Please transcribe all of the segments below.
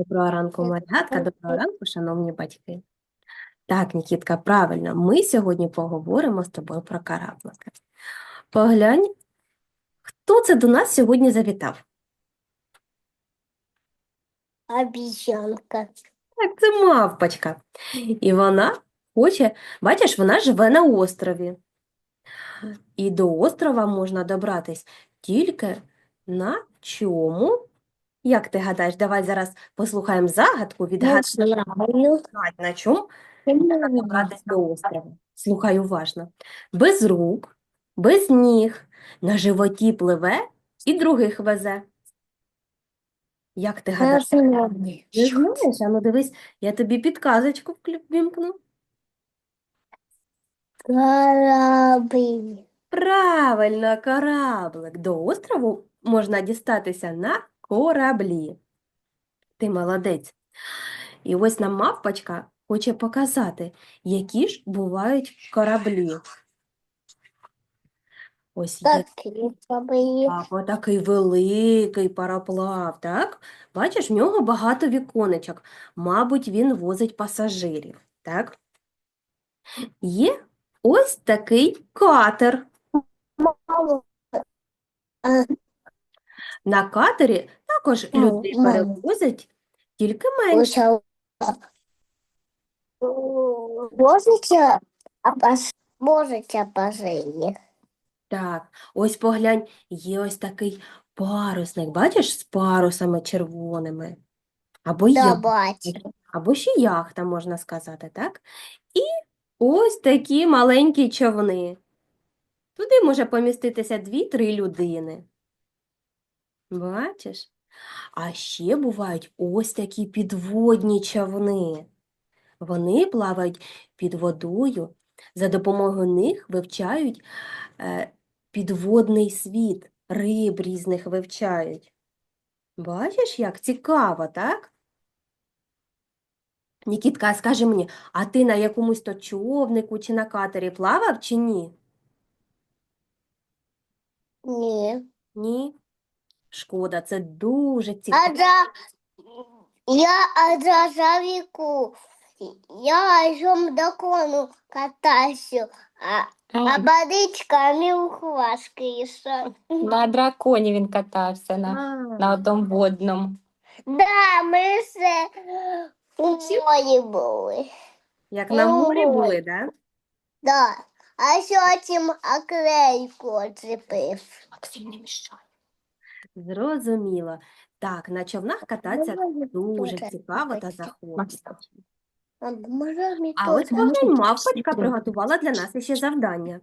Доброго ранку, малятка, доброго ранку, шановні батьки. Так, Нікітка, правильно, ми сьогодні поговоримо з тобою про кораблика. Поглянь, хто це до нас сьогодні завітав? Обезьянка. Так, це мавпочка. І вона хоче, бачиш, вона живе на острові. І до острова можна добратись тільки на чому? Як ти гадаєш, давай зараз послухаємо загадку, відгадай, на чому можна до острова. Слухай уважно. Без рук, без ніг, на животі пливе і других везе. Як ти гадаєш? Не знаєш? А ну дивись, я тобі підказочку вімкну. Корабль. Правильно, кораблик. До острову можна дістатися на кораблі. Ти молодець. І ось нам мавпочка хоче показати, які ж бувають кораблі. Ось є Такие кораблі. так, отакий великий пароплав, так? Бачиш, в нього багато віконечок. Мабуть, він возить пасажирів, так? Є ось такий катер. На катері також Мам, людей мам. перевозять, тільки менше. Лучше. Можете. Так, ось поглянь, є ось такий парусник, бачиш, з парусами червоними. Або Да, яхта, бачу. або ще яхта, можна сказати, так? І ось такі маленькі човни. Туди може поміститися дві-три людини. Бачиш? А ще бувають ось такі підводні човни. Вони плавають під водою, за допомогою них вивчають е, підводний світ, риб різних вивчають. Бачиш, як цікаво, так? Нікітка, скажи мені, а ти на якомусь то човнику чи на катері плавав чи ні? Ні. Ні? Шкода, це дуже цікаво. А за... Я завіку. Я жом до кону катаюсь, а, а водичками ухваскаєшся. На драконі він катався на, на одному водному. Да, ми все у морі були. Як на морі були, да? Да. А потім оклейку оцепив. Максим, не мішай. Зрозуміло. Так, на човнах кататися дуже цікаво та захоплююче. А А ось поглянь, мавпочка приготувала для нас іще завдання.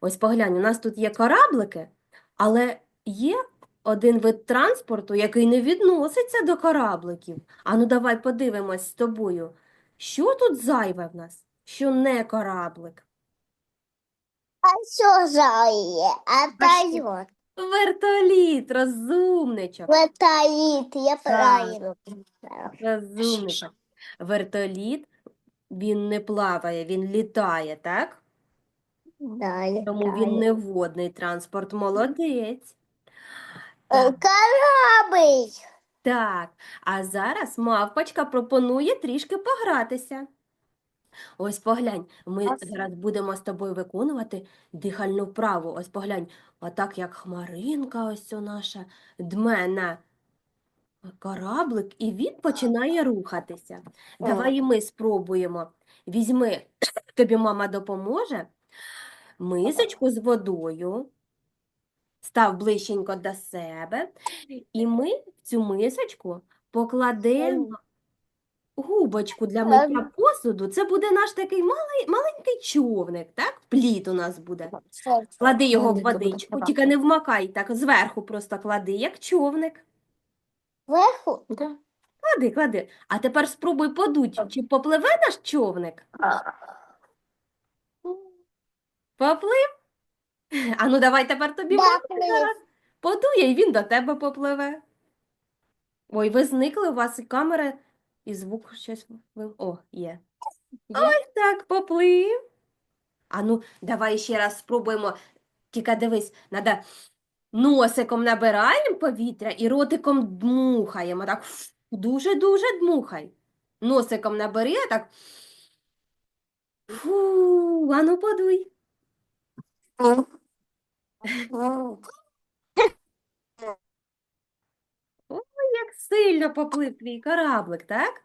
Ось поглянь, у нас тут є кораблики, але є один вид транспорту, який не відноситься до корабликів. Ану, давай подивимось з тобою, що тут зайве в нас, що не кораблик. А що зає? А та Вертоліт, розумничок. Летаїт, я правильно. Розумничок. Вертоліт, він не плаває, він літає, так? Да, Тому він не водний транспорт. Молодець. Так, Корабль. так. А зараз мавпочка пропонує трішки погратися. Ось поглянь, ми А зараз будемо з тобою виконувати дихальну вправу. Ось поглянь, отак як хмаринка ось ця наша дме на кораблик, і він починає рухатися. Давай і ми спробуємо. Візьми, тобі мама допоможе, мисочку з водою, став ближченько до себе, і ми в цю мисочку покладемо губочку для миття посуду. Це буде наш такий малий, маленький човник, так? Плід у нас буде. Клади його в водичку, тільки не вмакай, так зверху просто клади, як човник. Да. Клади, клади. А тепер спробуй подуть, чи попливе наш човник? Поплив? А ну давай тепер тобі Да, плив. зараз подує, і він до тебе попливе. Ой, ви зникли, у вас і камера, і звук щось. ви- О, є. Ось так, поплив. А ну, давай ще раз спробуємо. Тільки дивись, треба носиком набираємо повітря і ротиком дмухаємо. Так. Дуже-дуже дмухай. Носиком набери, а так. Фу, ану подуй. Як сильно поплив твій кораблик, так?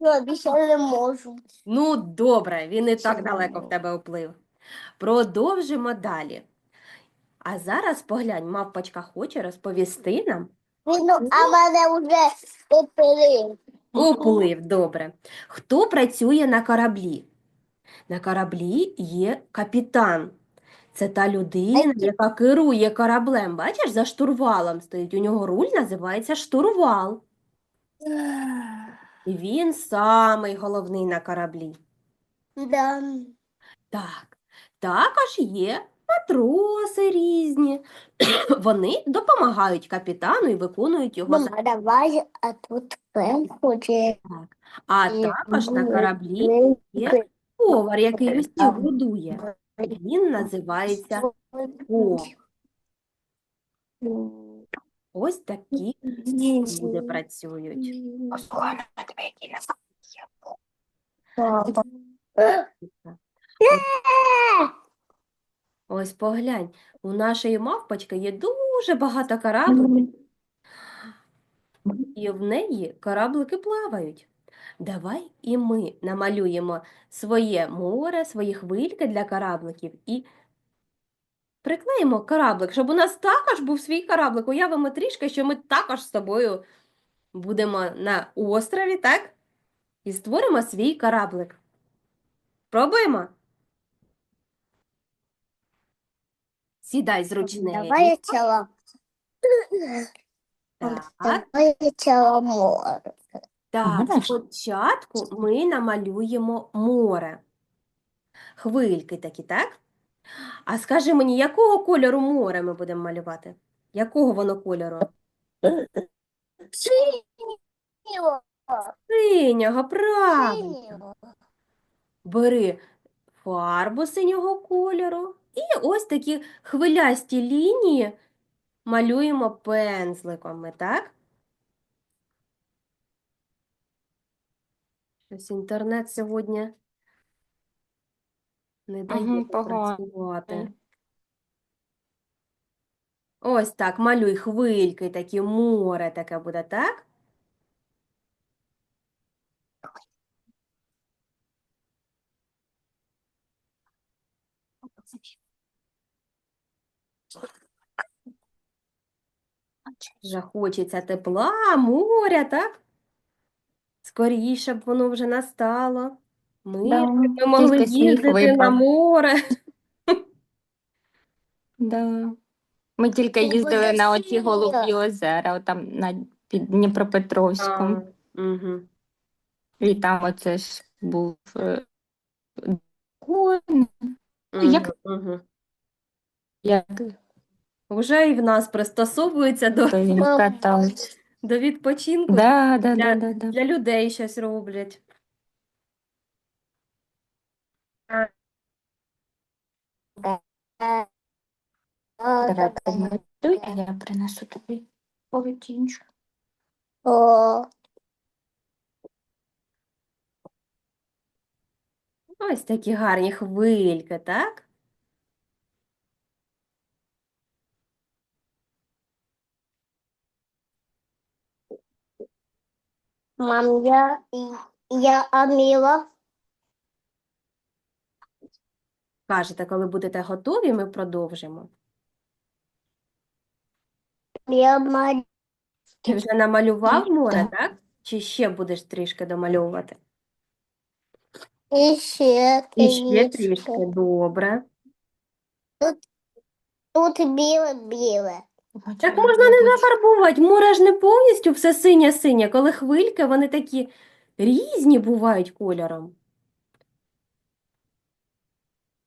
Я більше не можу. Ну, добре, він і так далеко в тебе уплив. Продовжимо далі. А зараз поглянь, мавпочка хоче розповісти нам Він, а мене вже поперив. Уплив, добре. Хто працює на кораблі? На кораблі є капітан. Це та людина, яка керує кораблем. Бачиш, за штурвалом стоїть. У нього руль називається штурвал. І він самий головний на кораблі. Да. Так, також є матроси різні. Вони допомагають капітану і виконують його Мама, давай, а тут крем хоче. Так. А також на кораблі є повар, який усіх годує. Він називається кок. Ось такі люди працюють. Ось поглянь, у нашої мавпочки є дуже багато корабликів, і в неї кораблики плавають. Давай і ми намалюємо своє море, свої хвильки для корабликів і приклеїмо кораблик, щоб у нас також був свій кораблик. Уявимо трішки, що ми також з тобою будемо на острові, так? І створимо свій кораблик. Пробуємо? Сідай зручненько. Давай я. Так. Давай я ціло море. Так, Можеш? спочатку ми намалюємо море. Хвильки такі, так? А скажи мені, якого кольору море ми будемо малювати? Якого воно кольору? Синього. Синього, правильно. Синього. Бери фарбу синього кольору і ось такі хвилясті лінії малюємо пензликом, ми, так? Щось інтернет сьогодні не дає Мгм, погано. працювати. Ось так, малюй хвильки, такі море таке буде, так? Вже хочеться тепла, моря, так? Скоріше б воно вже настало. Ми, Да, ми могли тільки їздити на випав. море. Да. Ми тільки їздили на оті сніг. голубі озера, отам на під Дніпропетровськом. Угу. І там оце ж був е, конь, як- Угу. як Вже і в нас пристосовуються до, то він катався. До відпочинку. Да, да, Для- да, да, да. Для людей щось роблять. Давай помалюй, а я принесу тобі полотенчик. О, Ось такі гарні хвильки, так? Мам, я, я Аміла. Кажете, коли будете готові, ми продовжимо. Я Марія. Ти вже намалював море, Так. так? Чи ще будеш трішки домальовувати? І ще І ще трішки. трішки, добре. Тут біле-біле. Так можна не зафарбувати. Море ж не повністю все синє-синє. Коли хвильки, вони такі різні бувають кольором.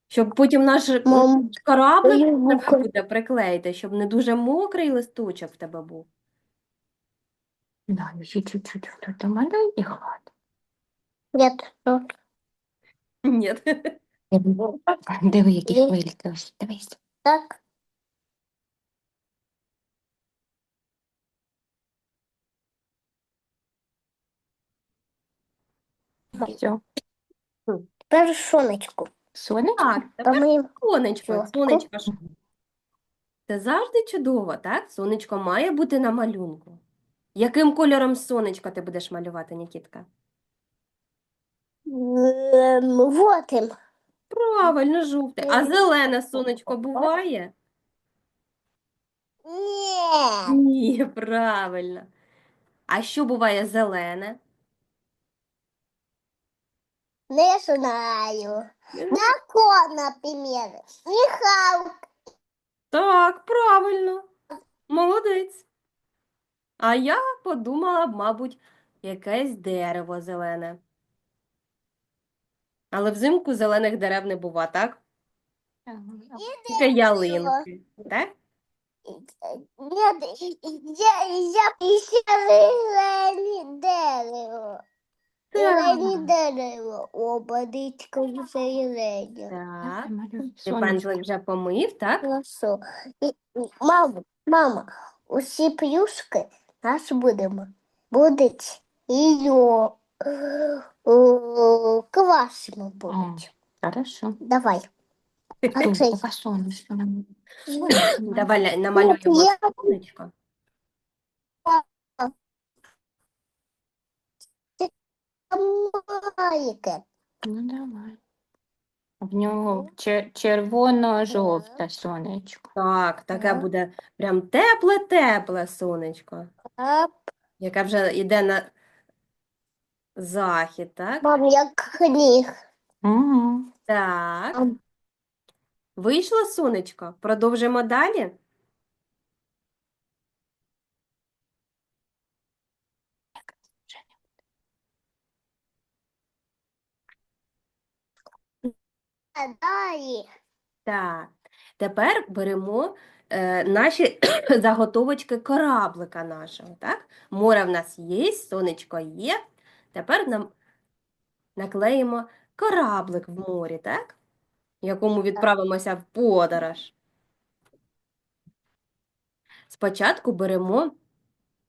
Щоб потім наш Мам, кораблик я треба бука. буде приклеїти, щоб не дуже мокрий листочок в тебе був. Да, ще чуть-чуть тут домалюй і хватить. Ні. Диви, які хвильки. Дивись. Так. Все. Тепер сонечку. Сонечко? Так, тепер Помив. сонечко. Сонечко ж. Це завжди чудово, так? Сонечко має бути на малюнку. Яким кольором сонечко ти будеш малювати, Нікітка? Ем, Вотим. Правильно, жовте. А зелене сонечко буває? Ні. Ні, правильно. А що буває зелене? Не знаю. Дракон, наприклад. Михалка. Так, правильно. Молодець. А я подумала б, мабуть, якесь дерево зелене. Але взимку зелених дерев не бува, так? Тільки ялинки. Так? Нет, я, я зелені дерево. Зелені дерево. Ободичка зелені. Так. Ти Сонечко. вже помив, так? Хорошо. І, і, мама, мама, усі плюшки нас будемо. Будуть її класимо будуть. Хорошо. Давай. Тут, нам- Давай намалюємо Я сонечко. Маленьке. Ну, давай. В нього чер- червоно-жовте сонечко. Так, таке Так. буде прям тепле-тепле сонечко, А, яке вже йде на захід, так? Мам, як книг. Угу. Так. Ам. Вийшло сонечко? Продовжимо далі? Далі. Так. Тепер беремо е, наші заготовочки кораблика нашого, так? Море в нас є, сонечко є. Тепер нам наклеїмо кораблик в морі, так? Якому відправимося в подорож. Спочатку беремо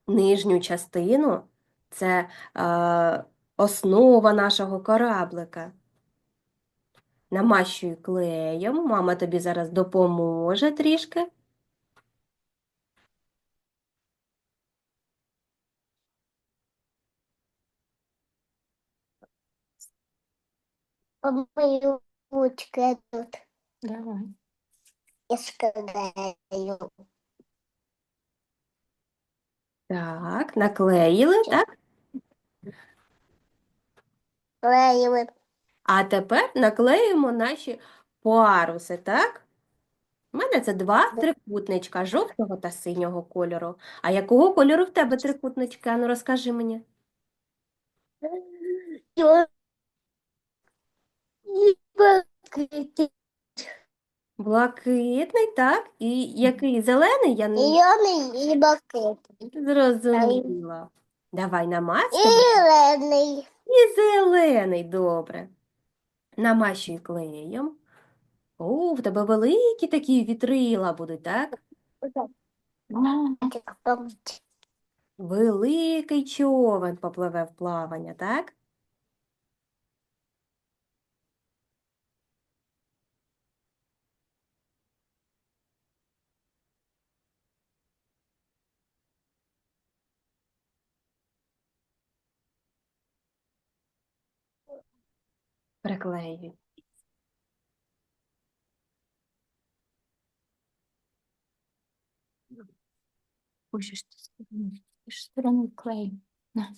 нижню частину, це е, основа нашого кораблика. Намащую клеєм, мама тобі зараз допоможе трішки. Помию ручки тут. Давай. Я складаю. Так, наклеїли, так? Клеїли. А тепер наклеїмо наші паруси, так? У мене це два трикутничка жовтого та синього кольору. А якого кольору в тебе трикутнички? Ану, розкажи мені. Блакитний. Блакитний, так? І який зелений? Я не Зелений і блакитний. зрозуміла. Давай І зелений. І зелений, добре. Намащуй клеєм. О, в тебе великі такі вітрила будуть, так? Великий човен попливе в плавання, так? Приклеюй. Ой, що ж ти сторону, ж сторону клею. На.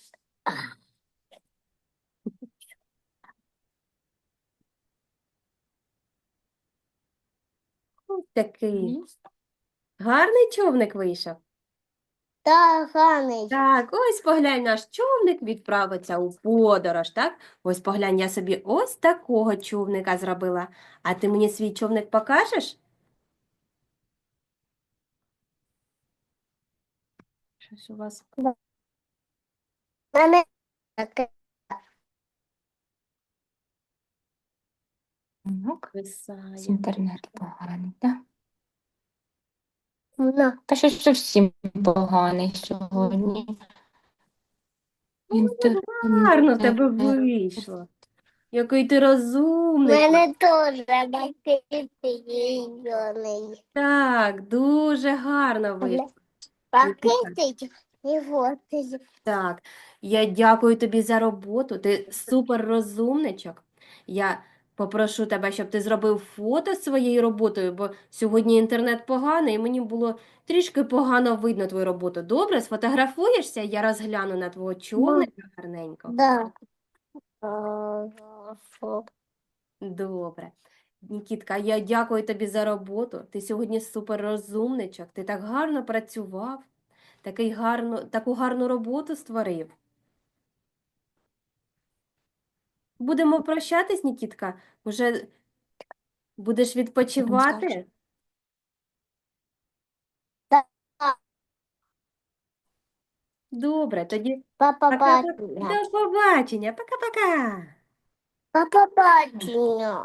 Ось такий гарний човник вийшов. Та гарний. Так, ось поглянь, наш човник відправиться у подорож, так? Ось поглянь, я собі ось такого човника зробила. А ти мені свій човник покажеш? Щось у вас Мене таке. Ну-ка, з інтернету поганий, так? На. Та щось зовсім поганий сьогодні. Гарно в тебе вийшло. Який ти розумний. мене теж зелений. Так, дуже гарно вийшло. Пакетик і. Так, я дякую тобі за роботу. Ти супер розумничок. Я попрошу тебе, щоб ти зробив фото з своєю роботою, бо сьогодні інтернет поганий, і мені було трішки погано видно твою роботу. Добре, сфотографуєшся, я розгляну на твого човника гарненько. Да. Добре. Нікітка, я дякую тобі за роботу. Ти сьогодні супер розумничок. Ти так гарно працював, такий гарно, таку гарну роботу створив. Будемо прощатись, Нікітка? Уже будеш відпочивати? Добре, тоді Папа пока- бачення. до побачення. Пока-пока. Бачення.